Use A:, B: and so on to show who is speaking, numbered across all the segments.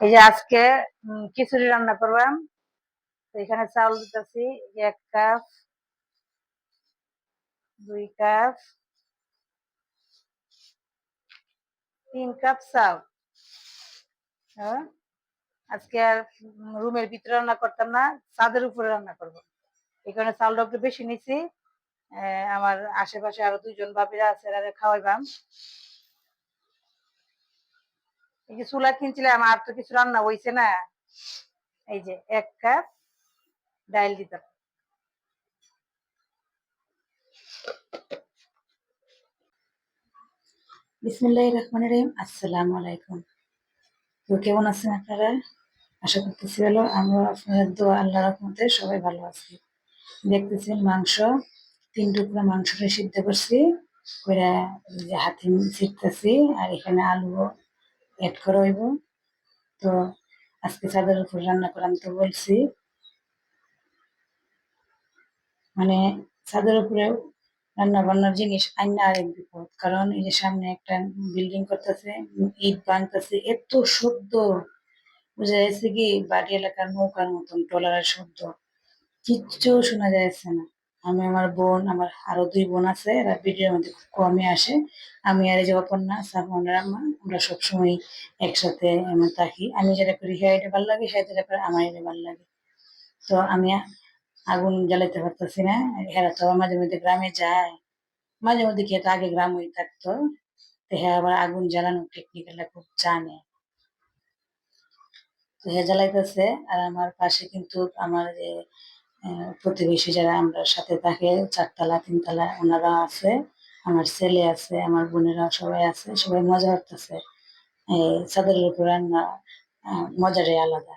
A: এই যে আজকে খিচুড়ি রান্না করলাম। এখানে চাউল দিতেছি, এক কাপ, দুই কাপ, তিন কাপ চাউল। হ্যাঁ? আজকে আর রুমের ভিতরে রান্না করতাম না, ছাদের উপরে রান্না করব। এই কারণে চাউলটা একটু বেশি নিছি। আমার আশেপাশে আরও দুইজন ভাবিরা আছে খাওয়াইবাম। এই যে চুলা কিনছিলাম, আর তো কিছু রান্না হইছে না। এই যে এক কাপ ডাইল দিতাম। বিসমিল্লাহ রহমান রহিম। আসসালামু আলাইকুম। তো কেমন আছেন আপনারা? আশা করতেছি ভালো। আমরা আপনাদের দোয়া আল্লাহ রহমতে সবাই ভালো আছি। দেখতেছেন মাংস, তিন টুকরা মাংসটা সিদ্ধ করছি। করে হাতে ছিটতেছি, আর এখানে আলু এড করা হইব। তো আজকে চাঁদের উপর রান্না করাম তো বলছি। মানে ছাদের উপরে রান্না বান্নার জিনিস আইনা আরেক বিপদ। কারণ এই যে সামনে একটা বিল্ডিং করতেছে, ইট বানতেছে, এত শব্দ। বোঝা যাচ্ছে কি, বাড়ি এলাকার নৌকার মতন ট্রলারের শব্দ। কিচ্ছু শোনা যাচ্ছে না। আমি আমার বোন, আমার আরও দুই বোন আছে, এরা ভিডিওর মধ্যে খুব কমই আসে। আমি আর এই যে অপর্ণা সাবনের আম্মা আমরা সবসময় একসাথে আমরা থাকি। আমি যেটা করি হ্যাঁ এটা ভালো লাগে হ্যাঁ যেটা করে আমার এটা ভালো লাগে। তো আমি আগুন জ্বালাইতে পারতেছি না এরা তো মাঝে মধ্যে গ্রামে যায়। মাঝে মধ্যে কি আগে গ্রাম হয়ে থাকতো হ্যাঁ আবার আগুন জ্বালানোর টেকনিকটা খুব জানে। তো হ্যাঁ জ্বালাইতেছে, আর আমার পাশে কিন্তু আমার প্রতিবেশী যারা আমরা সাথে থাকে, চারতলা, তিনতলা ওনারা আছে, আমার ছেলে আছে, আমার বোনেরা সবাই আছে, সবাই মজা করতেছে। চাদরের উপর রান্না মজাটাই আলাদা।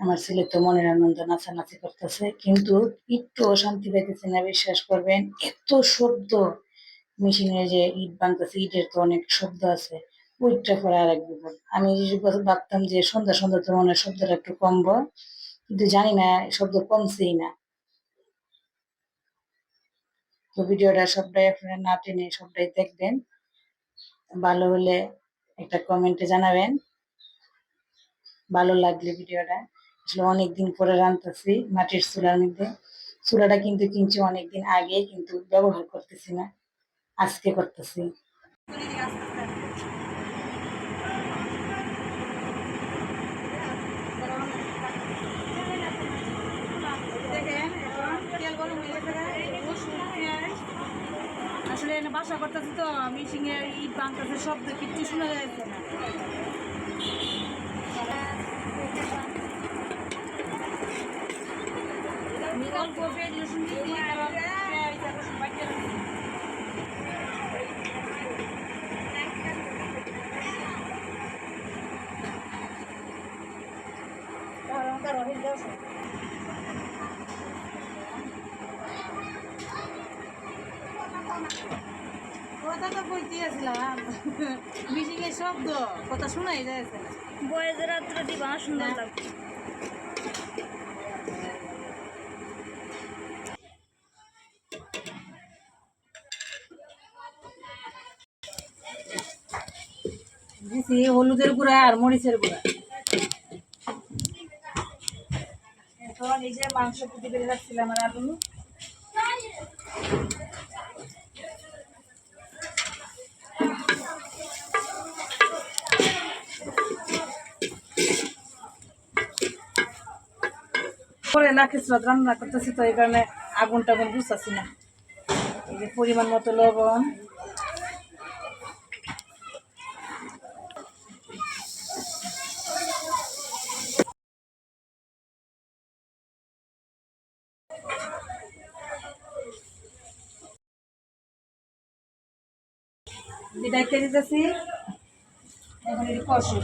A: আমার ছেলে তো মনের আনন্দ নাচানাচি করতেছে, কিন্তু একটু শান্তি পাইতেছে না, বিশ্বাস করবেন, এত শব্দ। মেশিনে যে ইট বানতেছে ইটের তো অনেক শব্দ আছে, ওইটা করে আর এক বিপদ। আমি ভাবতাম যে সন্ধ্যা সন্ধ্যা তো মনে শব্দটা একটু কমবো কিন্তু জানি না শব্দ কমছেই না। তো ভিডিওটা সবটাই আপনারা না টেনে সবটাই দেখবেন। ভালো হলে একটা কমেন্টে জানাবেন। ভালো লাগলে ভিডিওটা। আসলে অনেকদিন পরে রান্তাছি মাটির চুলার মধ্যে। চুলাটা কিন্তু কিনছি অনেকদিন আগে, কিন্তু ব্যবহার করতেছি না। আজকে করতেছি
B: দেখেন এখন তেল গরম হয়ে গেছে রসুন পেঁয়াজ আসলে এনে বাসা করতেছি তো মিশিং ইট বাংলাদেশের শব্দ কিচ্ছু শোনা যাচ্ছে না অল্প পেঁয়াজ কারণ পেঁয়াজ কথা তো কইতে আসলাম। মিশিং এর শব্দ কথা শোনাই যাচ্ছে না
C: বয়েজের রাত্রে দিবা সুন্দর লাগবে
B: দিছি হলুদের গুঁড়া আর মরিচের গুঁড়া। এখন এই যে মাংস কুটি বেড়ে রাখছিলাম আর আলু। না কিছু রান্না করতেছি, তো এই কারণে আগুন টাগুন বুঝতেছি না। এই যে পরিমাণ মতো লবণ। বিদায় করে দিতেছি? এখন এটি কষি।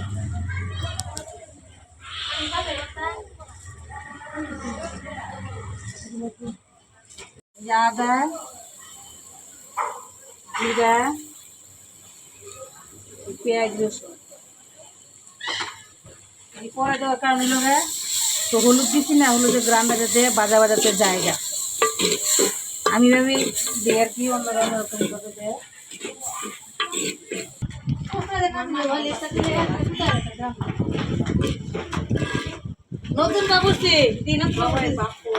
B: এই যে আদা জিরা পেঁয়াজ রসুন এই পরে দেওয়ার কারণ হলো গিয়ে, তো হলুদ দিছি না হলুদের গ্রামে দিয়ে বাজা বাজাতে জায়গা আমি ভাবি দিয়ে আর কি অন্য অন্যরকম করে দেয়
A: নতুন বাবুর্চি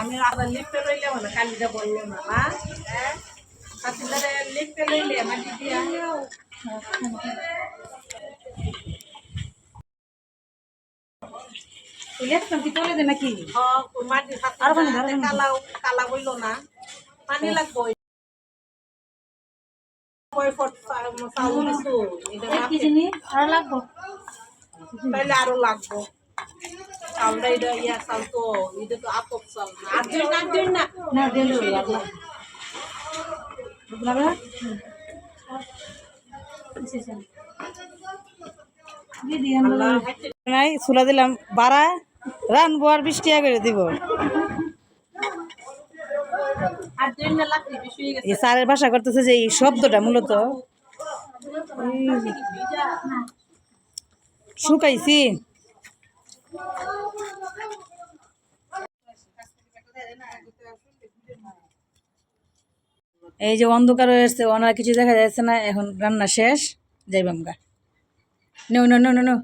A: আমি
B: আবার লিখতে লইলে মানে কালিটা বলল না কাতিলারে লিখতে লইলে দিয়া
A: লেখতাম কি দে নাকি?
B: হ্যাঁ,
A: আর
B: কালা কালা বইলো না। পানি লাগবো
A: লাগবো।
B: তাইলে আরও লাগবো। চাউলটা এটা ইয়া চাল তো এটা তো আপক চাল আর দিন না দিন না
A: না দিল লাগলা লাগলা দিদি আমরা নাই চুলা দিলাম বাড়া রানবো আর বৃষ্টি করে দিব এই সারের ভাষা করতেছে যে এই শব্দটা মূলত শুকাইছি এই যে অন্ধকার হয়ে আসছে ওনার কিছু দেখা যাচ্ছে না, এখন রান্না শেষ। যাইবাম গা। No no no no.